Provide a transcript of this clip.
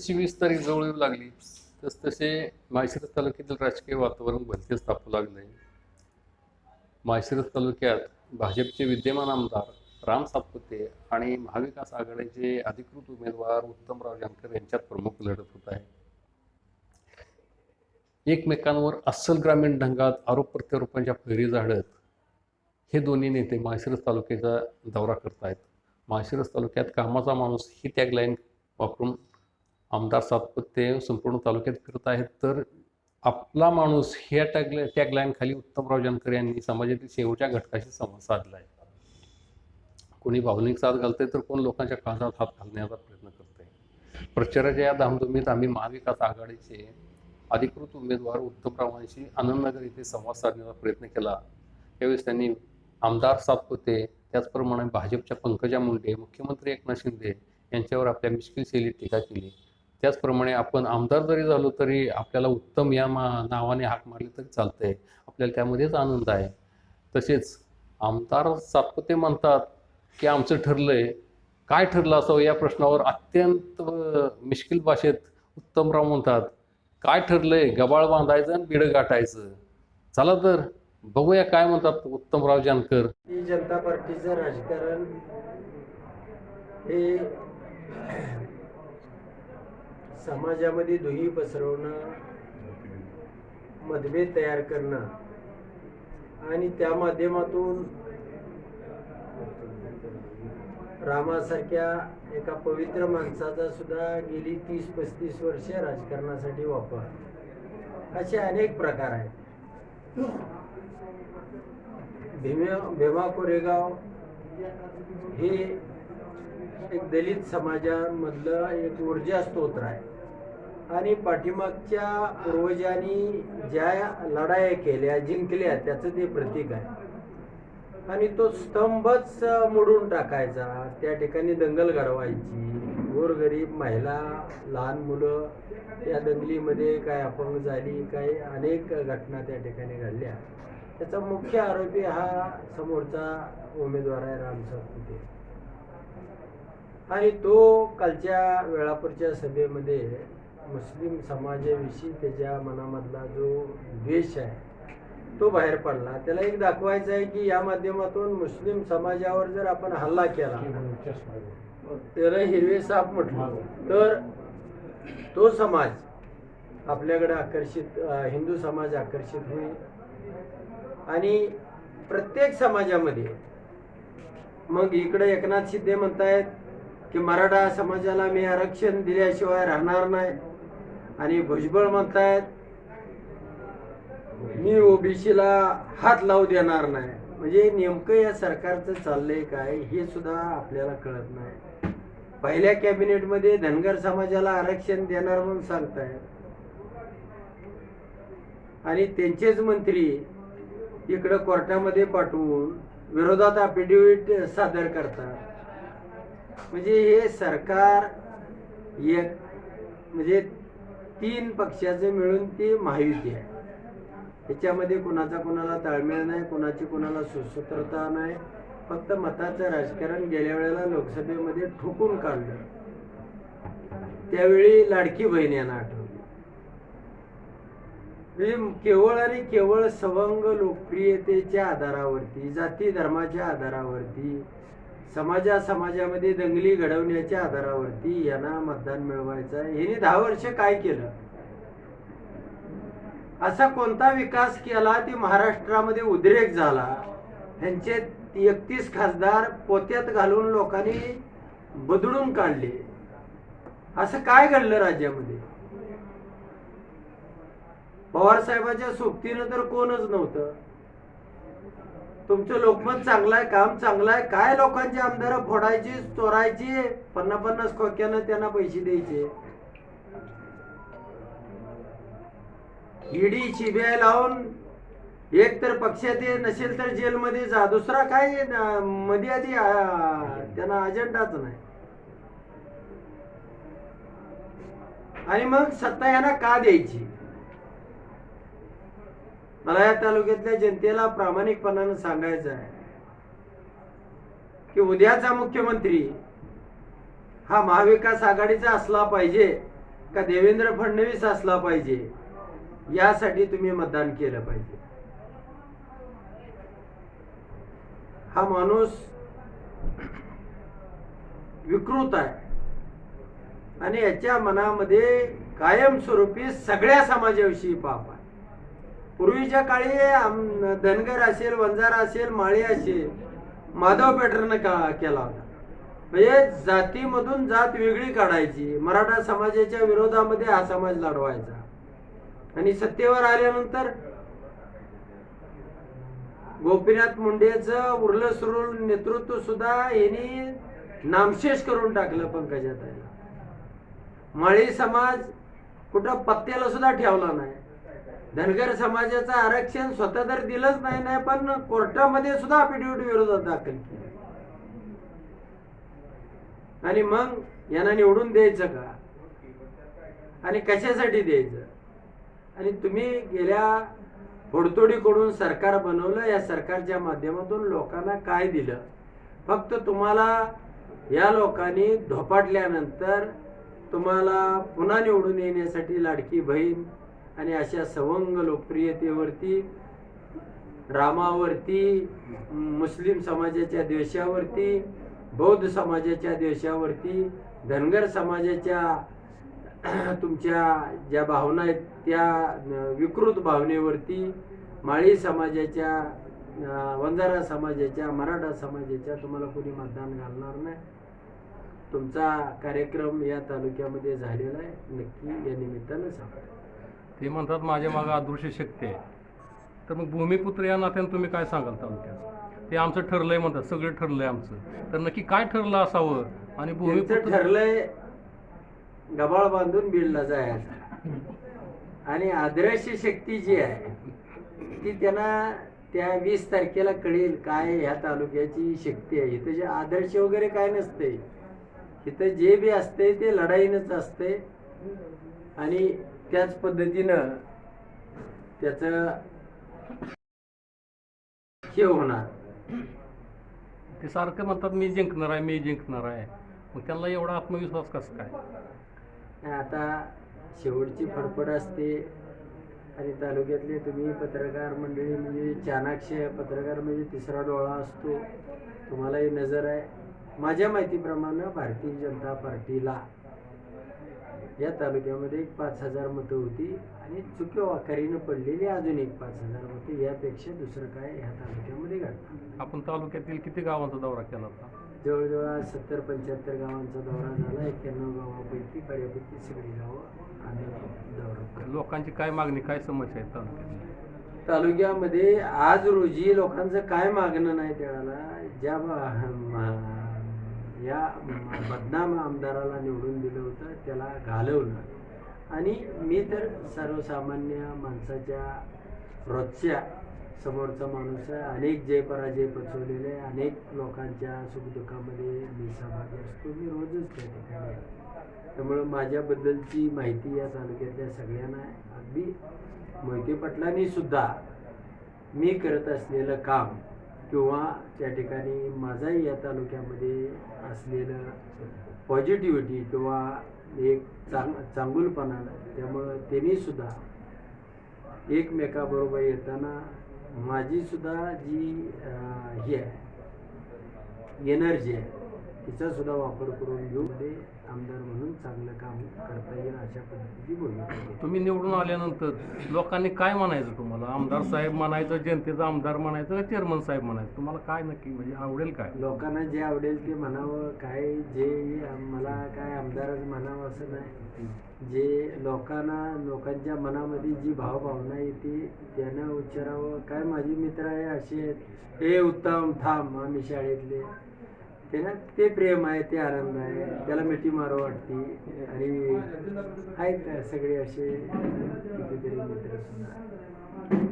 जशी वीस तारीख जवळ येऊ लागली. तस तसे माळशिरस तालुक्यातील राजकीय वातावरण भलतेच तापू लागले माळशिरस तालुक्यात भाजपचे विद्यमान आमदार राम सातपुते आणि महाविकास आघाडीचे अधिकृत उमेदवार उत्तमराव जानकर यांच्यात प्रमुख लढत होत आहे. एकमेकांवर अस्सल ग्रामीण ढंगात आरोप प्रत्यारोपांच्या फैरी झाडत हे दोन्ही नेते माळशिरस तालुक्याचा दौरा करत आहेत माळशिरस तालुक्यात कामाचा माणूस ही टॅगलाईन वापरून आमदार सातपुते संपूर्ण तालुक्यात फिरत आहेत. तर आपला माणूस ह्या टॅगला टॅगलाईन खाली उत्तमराव जानकर यांनी समाजातील शेवटच्या घटकाशी संवाद साधला आहे. कोणी भावनिक साथ घालतंय तर कोण लोकांच्या काळजात हात घालण्याचा प्रयत्न करतंय. प्रचाराच्या या धामधुमीत आम्ही महाविकास आघाडीचे अधिकृत उमेदवार उत्तमरावांशी आनंदनगर येथे संवाद साधण्याचा प्रयत्न केला. त्यावेळेस त्यांनी आमदार सातपुते त्याचप्रमाणे भाजपच्या पंकजा मुंडे मुख्यमंत्री एकनाथ शिंदे यांच्यावर आपल्या मिश्किल शैलीत टीका केली. त्याचप्रमाणे आपण आमदार जरी झालो तरी आपल्याला उत्तम या मा नावाने हाक मारली तरी चालतंय. आपल्याला त्यामध्येच आनंद आहे. तसेच आमदार सातपुते म्हणतात की आमचं ठरलंय. काय ठरलं असावं या प्रश्नावर अत्यंत मिश्किल भाषेत उत्तमराव म्हणतात. काय ठरलंय? गबाळ बांधायचं आणि बिडं गाठायचं. चला तर बघूया काय म्हणतात उत्तमराव जानकर. जनता पार्टीचं राजकारण हे समाजामध्ये दुही पसरवणं मतभेद तयार करणं आणि त्या माध्यमातून रामासारख्या एका पवित्र माणसाचा सुद्धा गेली तीस पस्तीस वर्षे राजकारणासाठी वापर. असे अनेक प्रकार आहेत. भीमे भीमा कोरेगाव हे एक दलित समाजामधलं एक ऊर्जा स्तोत्र आहे आणि पाठीमागच्या पूर्वजांनी ज्या लढाया केल्या जिंकल्या त्याचं ते प्रतीक आहे. आणि तो स्तंभच मोडून टाकायचा. त्या ठिकाणी दंगल घडवायची. गोरगरीब महिला लहान मुलं या दंगलीमध्ये काय अपंग झाली काही अनेक घटना त्या ठिकाणी घडल्या. त्याचा मुख्य आरोपी हा समोरचा उमेदवार आहे रामसाहेब कुठे आणि तो कालच्या वेळापूरच्या सभेमध्ये मुस्लिम समाजाविषयी त्याच्या मनामधला जो द्वेष आहे तो बाहेर पडला. त्याला एक दाखवायचं आहे की या माध्यमातून मुस्लिम समाजावर जर आपण हल्ला केला त्याला हिरवे साप म्हटलं. तर तो समाज आपल्याकडे आकर्षित हिंदू समाज आकर्षित होईल. आणि प्रत्येक समाजामध्ये मग इकडे एकनाथ शिंदे म्हणतायत की मराठा समाजाला मी आरक्षण दिल्याशिवाय राहणार नाही. आणि भुजबळ म्हणतायत मी ओबीसीला हात लावू देणार नाही. म्हणजे नेमकं या सरकारचं चाललंय काय हे सुद्धा आपल्याला कळत नाही. पहिल्या कॅबिनेटमध्ये धनगर समाजाला आरक्षण देणार म्हणून सांगतायत. आणि त्यांचेच मंत्री इकडं कोर्टामध्ये पाठवून विरोधात अफिडेविट सादर करतात. म्हणजे हे सरकार एक म्हणजे तीन पक्षाचे मिळून ती महायुती आहे. त्याच्यामध्ये कुणाचा कुणाला ताळमेळ नाही कुणाची कुणाला सुसूत्रता नाही फक्त मताचं राजकारण गेल्या वेळेला लोकसभेमध्ये ठोकून काढलं. त्यावेळी लाडकी बहीण यांना आठवली. केवळ आणि केवळ सवंग लोकप्रियतेच्या आधारावरती जाती धर्माच्या आधारावरती समाजा समाजामध्ये दंगली घडवण्याच्या आधारावरती यांना मतदान मिळवायचं आहे. ह्याने दहा वर्ष काय केलं? असा कोणता विकास केला ते महाराष्ट्रामध्ये उद्रेक झाला? ह्यांचे एकतीस खासदार पोत्यात घालून लोकांनी बदलून काढले. असं काय घडलं राज्यामध्ये? पवार साहेबांच्या सोबतीनं तर कोणच नव्हतं. तुमचं लोकमत चांगलं आहे काम चांगलं आहे काय लोकांची आमदार फोडायची चोरायची पन्नास पन्नास खोक्यानं त्यांना पैसे द्यायचे? ईडी सीबीआय लावून एक तर पक्षात नसेल तर जेलमध्ये जा दुसरा काय मध्ये आधी त्यांना अजेंडाच नाही. आणि मग सत्ता यांना का द्यायची? मला या तालुक्यातल्या जनतेला प्रामाणिकपणानं सांगायचं आहे की उद्याचा मुख्यमंत्री हा महाविकास आघाडीचा असला पाहिजे का देवेंद्र फडणवीस असला पाहिजे यासाठी तुम्ही मतदान केलं पाहिजे. हा माणूस विकृत आहे आणि याच्या मनामध्ये कायमस्वरूपी सगळ्या समाजाविषयी पाप आहे. पूर्वीच्या काळी धनगर असेल वंजारा असेल माळी असेल माधव पेटरनं का केला होता. म्हणजे जातीमधून जात वेगळी काढायची. मराठा समाजाच्या विरोधामध्ये हा समाज लढवायचा. आणि सत्तेवर आल्यानंतर गोपीनाथ मुंडेचं उरलं सुरुल नेतृत्व सुद्धा यांनी नामशेष करून टाकलं पंकजाताईला. माळी समाज कुठं पत्त्याला सुद्धा ठेवला नाही. धनगर समाजाचं आरक्षण स्वतः तर दिलंच नाही नाही पण कोर्टामध्ये सुद्धा अफिडेव्हिट विरोधात दाखल केली. आणि मग यांना निवडून द्यायचं का? आणि कशासाठी द्यायचं? आणि तुम्ही गेल्या फोडतोडीकडून सरकार बनवलं या सरकारच्या माध्यमातून लोकांना काय दिलं? फक्त तुम्हाला या लोकांनी धोपाटल्यानंतर तुम्हाला पुन्हा निवडून येण्यासाठी लाडकी बहीण आणि अशा सवंग लोकप्रियतेवरती रामावरती मुस्लिम समाजाच्या द्वेषावरती बौद्ध समाजाच्या द्वेषावरती धनगर समाजाच्या तुमच्या ज्या भावना आहेत त्या विकृत भावनेवरती माळी समाजाच्या वंजारा समाजाच्या मराठा समाजाच्या तुम्हाला कोणी मतदान घालणार नाही. तुमचा कार्यक्रम या तालुक्यामध्ये झालेला आहे. नक्की या निमित्तानं सांगा ते म्हणतात माझ्या मागं अदृश्य शक्ती आहे. तर मग भूमिपुत्र या नात्यानं तुम्ही काय सांगाल तालुक्यात? ते आमचं ठरलंय म्हणतात सगळं ठरलंय आमचं. तर नक्की काय ठरलं असावं? आणि भूमिपुत्र ठरलंय गबाळ बांधून बीडला जायचं. आणि आदर्श शक्ती जी आहे ती त्यांना त्या वीस तारखेला कळेल काय ह्या तालुक्याची शक्ती आहे. इथं जे आदर्श वगैरे काय नसते इथं जे बी असते ते लढाईनंच असते आणि त्याच पद्धतीनं त्याचं हे होणार. ते सारखं म्हणतात मी जिंकणार आहे मी जिंकणार आहे. मग त्यांना एवढा आत्मविश्वास कसं काय? आता शेवटची फडफड असते आणि तालुक्यातले तुम्ही पत्रकार मंडळी म्हणजे चाणाक्ष पत्रकार म्हणजे तिसरा डोळा असतो. तुम्हालाही नजर आहे. माझ्या माहितीप्रमाणे भारतीय जनता पार्टीला या तालुक्यामध्ये एक पाच हजार मतं होती आणि चुक्या वाकारीनं पडलेली अजून एक पाच हजार मतं यापेक्षा दुसरं काय ह्या तालुक्यामध्ये घडणार आपण तालुक्यातील किती गावांचा दौरा केला होता? जवळजवळ आज सत्तर पंच्याहत्तर गावांचा दौरा झाला. एक्क्याण्णव गावापैकी बऱ्यापैकी सगळी गावं आम्ही दौरा. लोकांची काय मागणी काय समस्या आहेत तालुक्यात तालुक्यामध्ये आज रोजी लोकांचं काय मागणं नाही त्याला ज्या या बदनाम आमदाराला निवडून दिलं होतं त्याला घालवलं. आणि मी तर सर्वसामान्य माणसाच्या रोजच्या समोरचा माणूस आहे. अनेक जय पराजय पचवलेले आहे. अनेक लोकांच्या सुखदुःखामध्ये मी सहभागी असतो. मी रोजच त्या ठिकाणी आहे. त्यामुळं माझ्याबद्दलची माहिती या तालुक्यातल्या सगळ्यांना अगदी मोहिते पाटलांनी सुद्धा मी करत असलेलं काम किंवा त्या ठिकाणी माझाही या तालुक्यामध्ये असलेलं पॉझिटिव्हिटी किंवा एक चांग चांगुलपणा त्यामुळं त्यांनीसुद्धा एकमेकाबरोबर येताना माझीसुद्धा जी हे ही आहे एनर्जी आहे तिचासुद्धा वापर करून घेऊ दे आमदार म्हणून चांगलं काम करता येईल अशा पद्धतीची भूमिका. तुम्ही निवडून आल्यानंतर लोकांनी काय म्हणायचं तुम्हाला? आमदार साहेब म्हणायचं जनतेचा आमदार म्हणायचं का चेअरमन साहेब म्हणायचं? तुम्हाला काय नक्की म्हणजे आवडेल काय? लोकांना जे आवडेल ते म्हणावं. काय जे मला काय आमदारच म्हणावं असं नाही. जे लोकांना लोकांच्या मनामध्ये जी भावभावना येते त्यानं उच्चारावं काय माझी मित्र आहे असे आहेत. हे उत्तम थांब आम्ही शाळेतले. त्याला ते प्रेम आहे ते आनंद आहे. त्याला मिठी मारो वाटते. आणि आहेत सगळे असे कितीतरी मित्र सुद्धा